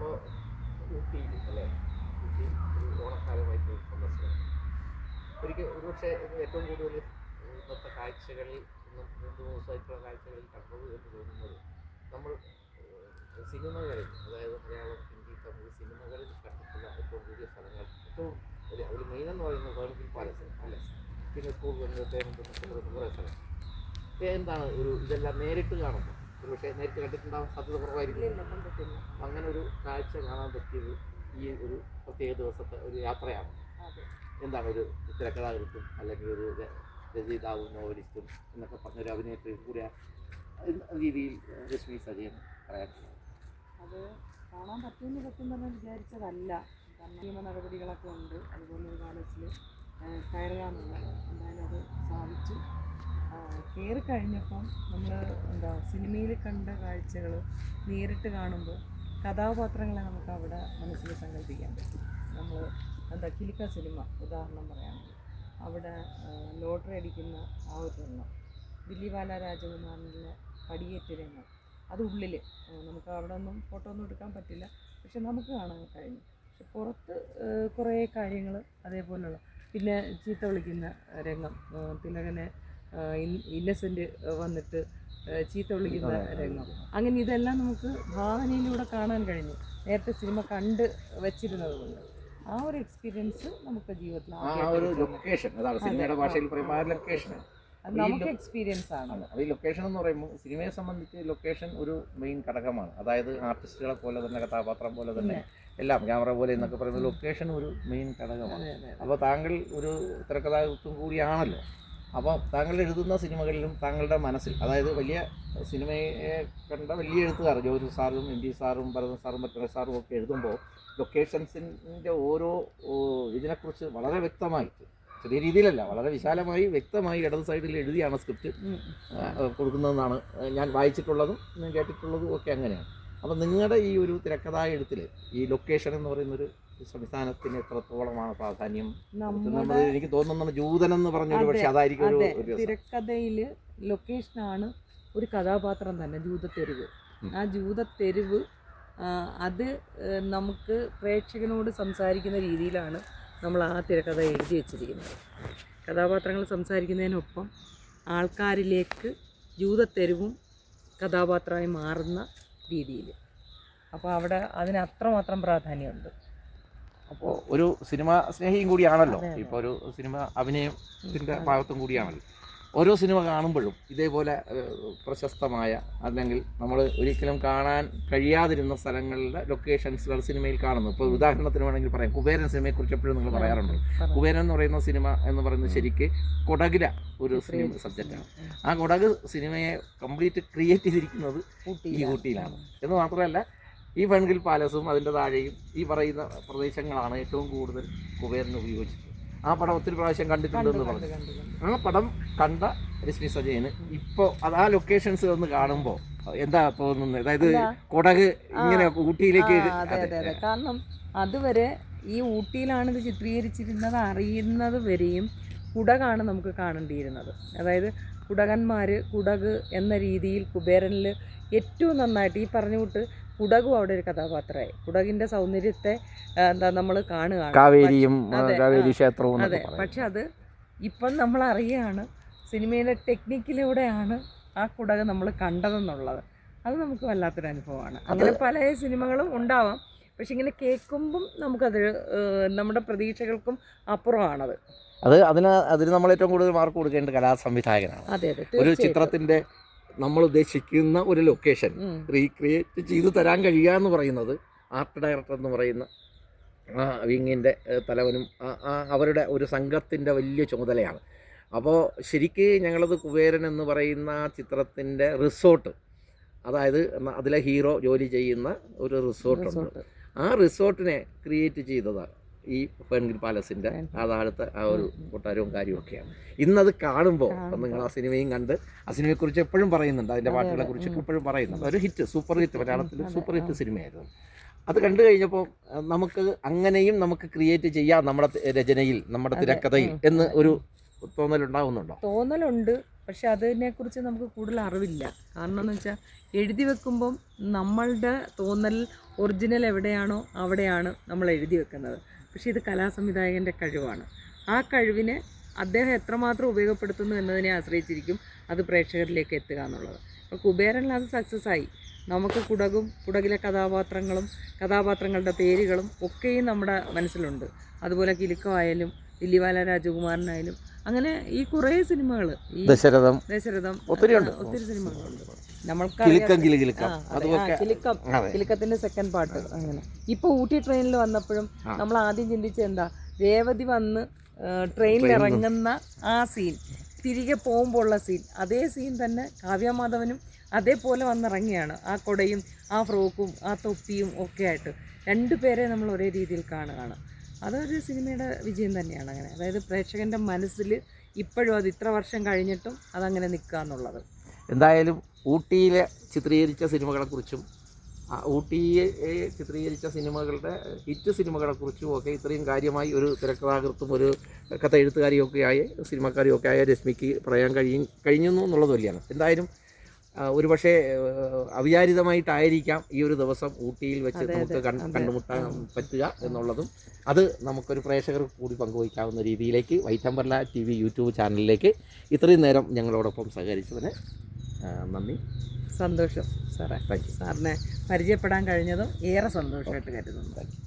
അപ്പോൾ ഊട്ടിയിൽ അല്ലേ ഊട്ടി ഒരു ഓണക്കാലമായിട്ട് സന്ദർശനം ഒരിക്കൽ ഒരുപക്ഷെ ഏറ്റവും കൂടുതൽ ഇന്നത്തെ കാഴ്ചകളിൽ ഇന്ന് രണ്ട് ദിവസമായിട്ടുള്ള കാഴ്ചകളിൽ കണ്ടത് എന്ന് തോന്നുന്നത് നമ്മൾ സിനിമകളിൽ അതായത് മലയാളം ഹിന്ദി തമിഴ് സിനിമകളിൽ കണ്ടിട്ടുള്ള ഏറ്റവും കൂടിയ സ്ഥലങ്ങൾ ഏറ്റവും ഒരു ഒരു മെയിൻ എന്ന് പറയുന്നത് വേണമെങ്കിൽ പാലസ് അല്ലേ പിന്നെ സ്കൂൾ വെങ്കട്ടേമുണ്ട് കുറേ സ്ഥലം എന്താണ് ഒരു ഇതെല്ലാം നേരിട്ട് കാണുമ്പോൾ പക്ഷേ നേരിട്ട് കണ്ടിട്ടുണ്ടാവാൻ സാധ്യത കുറവായിരിക്കും. അങ്ങനെ ഒരു കാഴ്ച കാണാൻ പറ്റിയത് ഈ ഒരു പ്രത്യേക ദിവസത്തെ ഒരു യാത്രയാണ്. എന്താണ് ഒരു തിരക്കഥാകൃത്തും അല്ലെങ്കിൽ ഒരു രചയിതാവും നോവലിസ്റ്റും എന്നൊക്കെ പറഞ്ഞൊരു അഭിനേത്രിയും കൂടെ രീതിയിൽ രശ്മി സജയൻ പറയാൻ അത് കാണാൻ പറ്റുമെന്ന് സത്യം പറഞ്ഞാൽ വിചാരിച്ചതല്ല. കാരണം നിയമ നടപടികളൊക്കെ ഉണ്ട്. അതുപോലെ ഒരു കാലത്തിൽ എന്നുള്ളത് എന്തായാലും അത് സാധിച്ചു. കയറി കഴിഞ്ഞപ്പം നമ്മൾ എന്താ സിനിമയിൽ കണ്ട കാഴ്ചകൾ നേരിട്ട് കാണുമ്പോൾ കഥാപാത്രങ്ങളെ നമുക്ക് അവിടെ മനസ്സിൽ സങ്കല്പിക്കാൻ പറ്റും നമ്മൾ എന്താ കിലിക്ക സിനിമ ഉദാഹരണം പറയുകയാണെങ്കിൽ അവിടെ ലോട്ടറി അടിക്കുന്ന ആ ഒരു രംഗം. ദില്ലിവാല രാജകുമാറിന്റെ പടിയേറ്റ് രംഗം. അത് ഉള്ളിൽ നമുക്ക് അവിടെ ഒന്നും ഫോട്ടോ ഒന്നും എടുക്കാൻ പറ്റില്ല. പക്ഷെ നമുക്ക് കാണാൻ കഴിഞ്ഞു. പക്ഷെ പുറത്ത് കുറേ കാര്യങ്ങൾ അതേപോലെയുള്ള പിന്നെ ചീത്ത വിളിക്കുന്ന രംഗം തിലകനെ ഇന്നസെന്റ് വന്നിട്ട് ചീത്ത വിളിക്കുന്ന രംഗം. അങ്ങനെ ഇതെല്ലാം നമുക്ക് ഭാവനയിലൂടെ കാണാൻ കഴിഞ്ഞു. നേരത്തെ സിനിമ കണ്ട് വെച്ചിരുന്നത് കൊണ്ട്. ആ ഒരു എക്സ്പീരിയൻസ് നമുക്ക് ജീവിതത്തിൽ ആ ഒരു ലൊക്കേഷൻ അതാണ് സിനിമയുടെ ഭാഷയിൽ പറയുമ്പോൾ ആ ലൊക്കേഷൻ നമുക്ക് എക്സ്പീരിയൻസ് ആണ്. അത്. ഈ ലൊക്കേഷൻ എന്ന് പറയുമ്പോൾ സിനിമയെ സംബന്ധിച്ച് ലൊക്കേഷൻ ഒരു മെയിൻ ഘടകമാണ്. അതായത് ആർട്ടിസ്റ്റുകളെ പോലെ തന്നെ കഥാപാത്രം പോലെ തന്നെ എല്ലാം ക്യാമറ പോലെ എന്നൊക്കെ പറയുന്ന ലൊക്കേഷൻ ഒരു മെയിൻ ഘടകമാണ്. അപ്പോൾ താങ്കൾ ഒരു തിരക്കഥാകൃത്തും കൂടിയാണല്ലോ. അപ്പോൾ താങ്കൾ എഴുതുന്ന സിനിമകളിലും താങ്കളുടെ മനസ്സിൽ അതായത് വലിയ സിനിമയെ കണ്ട വലിയ എഴുത്തുകാർ ജോജു സാറും എം ജി സാറും ഭരതൻ സാറും മറ്റൊരു സാറും ഒക്കെ എഴുതുമ്പോൾ ലൊക്കേഷൻസിന്റെ ഓരോ ഇതിനെക്കുറിച്ച് വളരെ വ്യക്തമായിട്ട് ചെറിയ രീതിയിലല്ല വളരെ വിശാലമായി വ്യക്തമായി ഇടത് സൈഡിൽ എഴുതിയാണ് സ്ക്രിപ്റ്റ്. കൊടുക്കുന്നതെന്നാണ് ഞാൻ വായിച്ചിട്ടുള്ളതും ഞാൻ കേട്ടിട്ടുള്ളതും ഒക്കെ അങ്ങനെയാണ് അപ്പം നിങ്ങളുടെ ഈ ഒരു തിരക്കഥാ എഴുത്തിൽ ഈ ലൊക്കേഷൻ എന്ന് പറയുന്നൊരു സംസ്ഥാനത്തിന് എത്രത്തോളമാണ് പ്രാധാന്യം എനിക്ക് തോന്നുന്നത് ജൂതൻ എന്ന് പറഞ്ഞൊരു പക്ഷെ അതെ, അതായിരിക്കും. തിരക്കഥയിൽ ലൊക്കേഷനാണ് ഒരു കഥാപാത്രം തന്നെ ജൂതത്തെരുവ്. ആ ജൂതത്തെരുവ് അത് നമുക്ക് പ്രേക്ഷകനോട് സംസാരിക്കുന്ന രീതിയിലാണ് നമ്മൾ ആ തിരക്കഥ എഴുതി വെച്ചിരിക്കുന്നത്. കഥാപാത്രങ്ങൾ സംസാരിക്കുന്നതിനൊപ്പം ആൾക്കാരിലേക്ക് ജൂതത്തെരുവും കഥാപാത്രമായി മാറുന്ന രീതിയിൽ അപ്പോൾ അവിടെ അതിന് അത്രമാത്രം പ്രാധാന്യമുണ്ട്. അപ്പോൾ ഒരു സിനിമ സ്നേഹിയും കൂടിയാണല്ലോ. ഇപ്പോൾ ഒരു സിനിമ അഭിനയത്തിന്റെ ഭാഗത്തും കൂടിയാണല്ലോ. ഓരോ സിനിമ കാണുമ്പോഴും ഇതേപോലെ പ്രശസ്തമായ അല്ലെങ്കിൽ നമ്മൾ ഒരിക്കലും കാണാൻ കഴിയാതിരുന്ന സ്ഥലങ്ങളിലെ ലൊക്കേഷൻസുകൾ സിനിമയിൽ കാണുന്നു. ഇപ്പോൾ ഉദാഹരണത്തിന് വേണമെങ്കിൽ പറയാം. കുബേരൻ സിനിമയെക്കുറിച്ച് എപ്പോഴും നിങ്ങൾ പറയാറുണ്ട്. കുബേരൻ എന്ന് പറയുന്ന സിനിമ എന്ന് പറയുന്നത് ശരിക്ക് കൊടകില ഒരു സിനിമ സബ്ജക്റ്റാണ്. ആ കൊടക് സിനിമയെ കംപ്ലീറ്റ് ക്രിയേറ്റ് ചെയ്തിരിക്കുന്നത് ഈ കുട്ടിയിലാണ് ഊട്ടിയിലാണ്. എന്ന് മാത്രമല്ല ഈ വെൺകിൽ പാലസും അതിന്റെ താഴെയും ഈ പറയുന്ന പ്രദേശങ്ങളാണ് ഏറ്റവും കൂടുതൽ കുബേരന് ഉപയോഗിച്ചത് ആ പടം ഒത്തിരി പ്രാവശ്യം കണ്ടു കണ്ടിട്ടുണ്ടെന്ന് പറഞ്ഞു ആ പടം കണ്ട രശ്മി സജയന് ഇപ്പോൾ അത് ആ ലൊക്കേഷൻസ് ഒന്ന് കാണുമ്പോൾ എന്താ തോന്നുന്നത്? അതായത് കൊടക് ഇങ്ങനെ ഊട്ടിയിലേക്ക് കാരണം അതുവരെ ഈ ഊട്ടിയിലാണ് ഇത് ചിത്രീകരിച്ചിരുന്നത് അറിയുന്നത് വരെയും കുടകാണ് നമുക്ക് കാണേണ്ടിയിരുന്നത്. അതായത് കുടകന്മാർ കുടക് എന്ന രീതിയിൽ കുബേരനിൽ ഏറ്റവും നന്നായിട്ട് ഈ പറഞ്ഞു വിട്ട് കുടകും അവിടെ ഒരു കഥാപാത്രമായി. കുടകിന്റെ സൗന്ദര്യത്തെ എന്താ നമ്മൾ കാണുകയാണ്. കാവേരിയും കാവേരി ക്ഷേത്രവും അതെ. പക്ഷെ അത് ഇപ്പം നമ്മൾ അറിയുകയാണ് സിനിമയിലെ ടെക്നിക്കിലൂടെയാണ് ആ കുടക് നമ്മൾ കണ്ടതെന്നുള്ളത്. അത് നമുക്ക് വല്ലാത്തൊരു അനുഭവമാണ്. അങ്ങനെ പല സിനിമകളും ഉണ്ടാവാം. പക്ഷെ ഇങ്ങനെ കേൾക്കുമ്പം നമുക്കത് നമ്മുടെ പ്രതീക്ഷകൾക്കും അപ്പുറമാണത്. അത് അതിന് അതിന് നമ്മൾ ഏറ്റവും കൂടുതൽ മാർക്ക് കൊടുക്കേണ്ട കലാസംവിധായകനാണ്. അതെ അതെ. ഒരു. ചിത്രത്തിന്റെ നമ്മൾ ഉദ്ദേശിക്കുന്ന ഒരു ലൊക്കേഷൻ. റീക്രിയേറ്റ് ചെയ്ത് തരാൻ കഴിയുക എന്ന് പറയുന്നത് ആർട്ട് ഡയറക്ടർ എന്ന് പറയുന്ന ആ വിങ്ങിന്റെ തലവനും അവരുടെ ഒരു സംഘത്തിന്റെ വലിയ ചുമതലയാണ്. അപ്പോൾ ശരിക്ക് ഞങ്ങളത് കുബേരൻ എന്ന് പറയുന്ന ആ ചിത്രത്തിന്റെ റിസോർട്ട് അതായത് അതിലെ ഹീറോ ജോലി ചെയ്യുന്ന ഒരു റിസോർട്ടുണ്ട് ആ റിസോർട്ടിനെ ക്രിയേറ്റ് ചെയ്തതാണ്. ഈ പെൺകിൽ പാലസിന്റെ ആ താഴത്തെ ആ ഒരു കൊട്ടാരവും കാര്യമൊക്കെയാണ് ഇന്നത് കാണുമ്പോൾ. നിങ്ങൾ ആ സിനിമയും കണ്ട് ആ സിനിമയെക്കുറിച്ച് എപ്പോഴും പറയുന്നുണ്ട്. അതിന്റെ അതെ, പാട്ടുകളെ കുറിച്ചൊക്കെ കുറിച്ച് എപ്പോഴും പറയുന്നുണ്ട്. ഒരു ഹിറ്റ് സൂപ്പർ ഹിറ്റ് മലയാളത്തിൽ സൂപ്പർ ഹിറ്റ് സിനിമയായിരുന്നു. അത് കണ്ടു കഴിഞ്ഞപ്പോൾ നമുക്ക് അങ്ങനെയും നമുക്ക് ക്രിയേറ്റ് ചെയ്യാം നമ്മുടെ രചനയിൽ നമ്മുടെ തിരക്കഥയിൽ എന്ന്. ഒരു തോന്നലുണ്ടാവുന്നുണ്ടോ? തോന്നലുണ്ട്. പക്ഷെ അതിനെക്കുറിച്ച് നമുക്ക് കൂടുതൽ അറിവില്ല. കാരണം എന്ന് വെച്ചാൽ എഴുതി വെക്കുമ്പം നമ്മളുടെ തോന്നൽ ഒറിജിനൽ എവിടെയാണോ അവിടെയാണ് നമ്മൾ എഴുതി വെക്കുന്നത്. പക്ഷേ ഇത് കലാസംവിധായകന്റെ കഴിവാണ്. ആ കഴിവിനെ അദ്ദേഹം എത്രമാത്രം ഉപയോഗപ്പെടുത്തുന്നു എന്നതിനെ ആശ്രയിച്ചിരിക്കും അത് പ്രേക്ഷകരിലേക്ക് എത്തുക എന്നുള്ളത്. അപ്പോൾ കുബേരനിൽ അത് സക്സസ് ആയി. നമുക്ക് കുടകും കുടകിലെ കഥാപാത്രങ്ങളും കഥാപാത്രങ്ങളുടെ പേരുകളും ഒക്കെയും നമ്മുടെ മനസ്സിലുണ്ട്. അതുപോലെ കിലുക്കമായാലും വില്ലിവാല രാജകുമാരനായാലും അങ്ങനെ ഈ കുറേ സിനിമകൾ ദശരഥം ദശരഥം ഒത്തിരിയുണ്ട്. ആ, ഒത്തിരി സിനിമകളുണ്ട്. നമ്മൾക്ക് കിലുക്കം കിലുക്കത്തിന്റെ സെക്കൻഡ് പാർട്ട് അങ്ങനെ. ഇപ്പൊ ഊട്ടി ട്രെയിനിൽ വന്നപ്പോഴും നമ്മൾ ആദ്യം ചിന്തിച്ചത് എന്താ? രേവതി വന്ന് ട്രെയിനിൽ ഇറങ്ങുന്ന ആ സീൻ തിരികെ പോകുമ്പോൾ ഉള്ള സീൻ അതേ സീൻ തന്നെ കാവ്യമാധവനും അതേപോലെ വന്നിറങ്ങിയാണ്. ആ കൊടയും ആ ഫ്രോക്കും ആ തൊപ്പിയും ഒക്കെ ആയിട്ട്. രണ്ടു പേരെ നമ്മൾ ഒരേ രീതിയിൽ കാണുകയാണ്. അതൊരു സിനിമയുടെ വിജയം തന്നെയാണ് അങ്ങനെ. അതായത് പ്രേക്ഷകന്റെ മനസ്സിൽ ഇപ്പോഴും അത് ഇത്ര വർഷം കഴിഞ്ഞിട്ടും അതങ്ങനെ നിൽക്കുക എന്നുള്ളത്. എന്തായാലും ഊട്ടിയിലെ ചിത്രീകരിച്ച സിനിമകളെക്കുറിച്ചും കുറിച്ചും ഊട്ടിയെ ചിത്രീകരിച്ച സിനിമകളുടെ ഹിറ്റ് സിനിമകളെക്കുറിച്ചും ഒക്കെ ഇത്രയും കാര്യമായി ഒരു തിരക്കഥാകൃത്തും ഒരു കഥ എഴുത്തുകാരിയൊക്കെ ആയി സിനിമാക്കാരിയൊക്കെ ആയ രശ്മിക്ക് പറയാൻ കഴിയും കഴിഞ്ഞു എന്നുള്ളത് വലിയാണ്. എന്തായാലും ഒരുപക്ഷെ അവിചാരിതമായിട്ടായിരിക്കാം ഈ ഒരു ദിവസം ഊട്ടിയിൽ വെച്ച് നമുക്ക്. കണ്ടുമുട്ടാൻ പറ്റുക എന്നുള്ളതും. അത് നമുക്കൊരു പ്രേക്ഷകർ കൂടി പങ്കുവയ്ക്കാവുന്ന രീതിയിലേക്ക് വൈറ്റമ്പർല ടി വി യൂട്യൂബ് ചാനലിലേക്ക് ഇത്രയും നേരം ഞങ്ങളോടൊപ്പം സഹകരിച്ചതിന് നന്ദി. സന്തോഷം. സാറേ താങ്ക് യു സാറിനെ പരിചയപ്പെടാൻ കഴിഞ്ഞതും ഏറെ സന്തോഷമായിട്ട് കരുതുന്നു. Thank you